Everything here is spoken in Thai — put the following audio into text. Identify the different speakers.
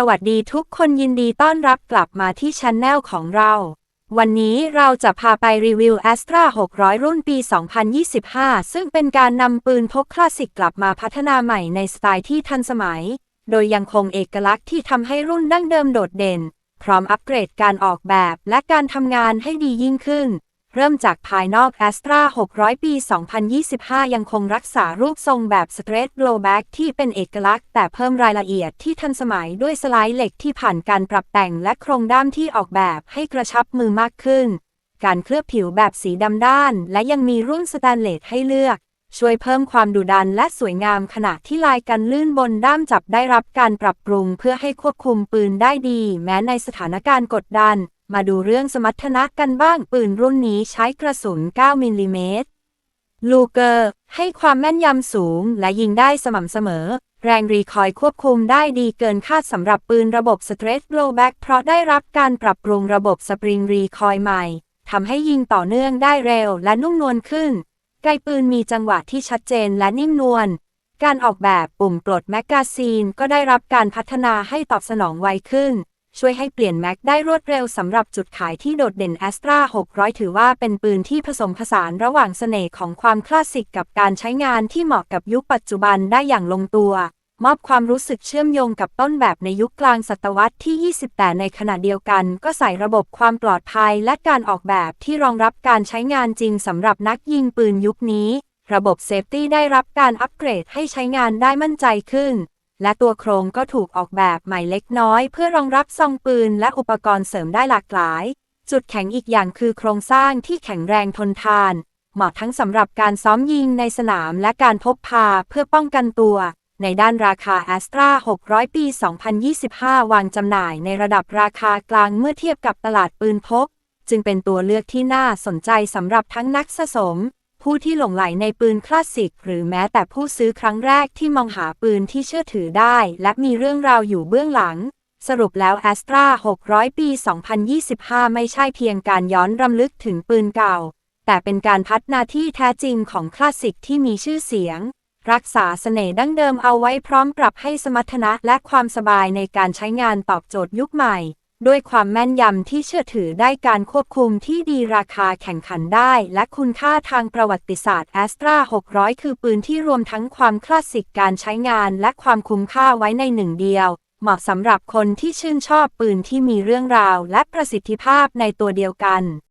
Speaker 1: สวัสดีทุกคนยินดีต้อนรับกลับมาที่ช anel ของเรา วันนี้เราจะพาไปรีวิว Astra 600 รุ่นปี 2025 ซึ่งเป็นการนำปืนพกคลาสสิกกลับมาพัฒนาใหม่ในสไตล์ที่ทันสมัย โดยยังคงเอกลักษณ์ที่ทำให้รุ่นดั้งเดิมโดดเด่น พร้อมอัปเกรดการออกแบบและการทำงานให้ดียิ่งขึ้น เริ่มจากภายนอก Astra 600 ปี 2025 ยังคงรักษารูปทรงแบบ Straight Blowback ที่เป็นเอกลักษณ์ แต่เพิ่มรายละเอียดที่ทันสมัยด้วยสไลด์เหล็กที่ผ่านการปรับแต่งและโครงด้ามที่ออกแบบให้กระชับมือมากขึ้น การเคลือบผิวแบบสีดำด้าน และยังมีรุ่นสแตนเลสให้เลือก ช่วยเพิ่มความดุดันและสวยงามขณะที่ลายกันลื่นบนด้ามจับได้รับการปรับปรุง เพื่อให้ควบคุมปืนได้ดี แม้ในสถานการณ์กดดัน มาดูเรื่องสมรรถนะกันบ้างปืนรุ่นนี้ใช้กระสุน 9 มิลลิเมตร ลูเกอร์ ให้ความแม่นยำสูงและยิงได้สม่ำเสมอ แรงรีคอยล์ควบคุมได้ดีเกินคาดสำหรับปืนระบบ Straight Blowback เพราะได้รับการปรับปรุงระบบสปริงรีคอยล์ใหม่ทำให้ยิงต่อเนื่องได้เร็วและนุ่มนวลขึ้นไกปืนมีจังหวะที่ชัดเจนและนิ่มนวลการออกแบบปุ่มปลดแมกกาซีนก็ได้รับการพัฒนาให้ตอบสนองไวขึ้น ช่วยให้เปลี่ยนแม็กได้รวดเร็วสำหรับจุดขายที่โดดเด่น Astra 600 ถือว่าเป็นปืนที่ผสมผสานระหว่างเสน่ห์ของความคลาสสิกกับการใช้งานที่เหมาะกับยุคปัจจุบันได้อย่างลงตัว มอบความรู้สึกเชื่อมโยงกับต้นแบบในยุคกลางศตวรรษที่ 20 แต่ในขณะเดียวกัน ก็ใส่ระบบความปลอดภัยและการออกแบบที่รองรับการใช้งานจริงสำหรับนักยิงปืนยุคนี้ ระบบเซฟตี้ได้รับการอัปเกรดให้ใช้งานได้มั่นใจขึ้น และตัวโครงก็ถูกออกแบบใหม่เล็กน้อย เพื่อรองรับซองปืนและอุปกรณ์เสริมได้หลากหลาย จุดแข็งอีกอย่างคือโครงสร้างที่แข็งแรงทนทาน เหมาะทั้งสำหรับการซ้อมยิงในสนามและการพกพาเพื่อป้องกันตัว ในด้านราคา Astra 600 ปี 2025 วางจำหน่ายในระดับราคากลางเมื่อเทียบกับตลาดปืนพก จึงเป็นตัวเลือกที่น่าสนใจสำหรับทั้งนักสะสม ผู้ที่หลงไหลในปืนคลาสสิก หรือแม้แต่ผู้ซื้อครั้งแรกที่มองหาปืนที่เชื่อถือได้ และมีเรื่องราวอยู่เบื้องหลัง สรุปแล้ว Astra 600 ปี 2025 ไม่ใช่เพียงการย้อนรำลึกถึงปืนเก่า แต่เป็นการพัฒนาที่แท้จริงของคลาสสิกที่มีชื่อเสียง รักษาเสน่ห์ดั้งเดิมเอาไว้พร้อมปรับให้สมรรถนะและความสบายในการใช้งานตอบโจทย์ยุคใหม่ ด้วยความแม่นยำที่เชื่อถือได้การควบคุมที่ดีราคาแข่งขันได้ และคุณค่าทางประวัติศาสตร์แอสตรา 600 คือปืนที่รวมทั้งความคลาสสิกการใช้งานและความคุ้มค่าไว้ในหนึ่งเดียว เหมาะสำหรับคนที่ชื่นชอบปืนที่มีเรื่องราวและประสิทธิภาพในตัวเดียวกัน